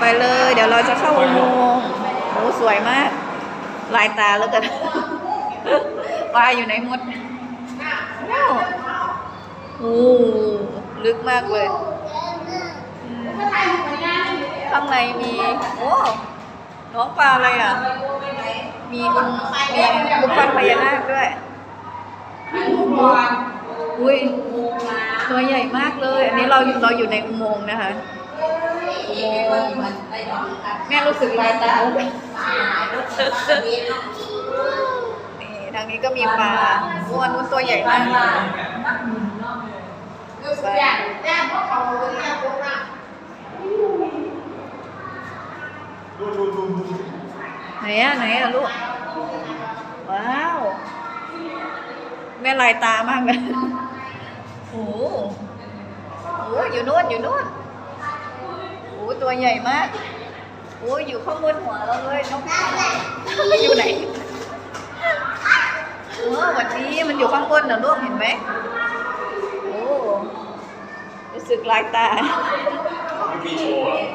ไปเลย เดี๋ยวเราจะเข้าอุโมงค์โอ้สวยมาก ลายตาแล้วกันปลาอยู่ไหนมดว้าโอ้ลึกมากเลย ข้างในมี โอ้น้องปลาอะไรอะ มีมีรูปปั้นพญานาคด้วยอุ้ยตัวใหญ่มากเลย อันนี้เราเราอยู่ในอุโมงค์นะคะ แม่รู้สึกลายตาแล้วนี่ทางนี้ก็มีปลาอ้วนนู้นตัวใหญ่มากไหนอะไหนอะลูก ว้าว แม่ลายตามากเลยโอ้โหโอ้โหอยู่นู่นอยู่นู่นโอ้โห ตัวใหญ่มาก โอ้ยอยู่ข้างบนหัวเราเลยนกอยู่ไหนเออวันนี้มันอยู่ข้างบนนะลูกเห็นไหมโอ้รู้สึกลายตามีโชว์เหรอ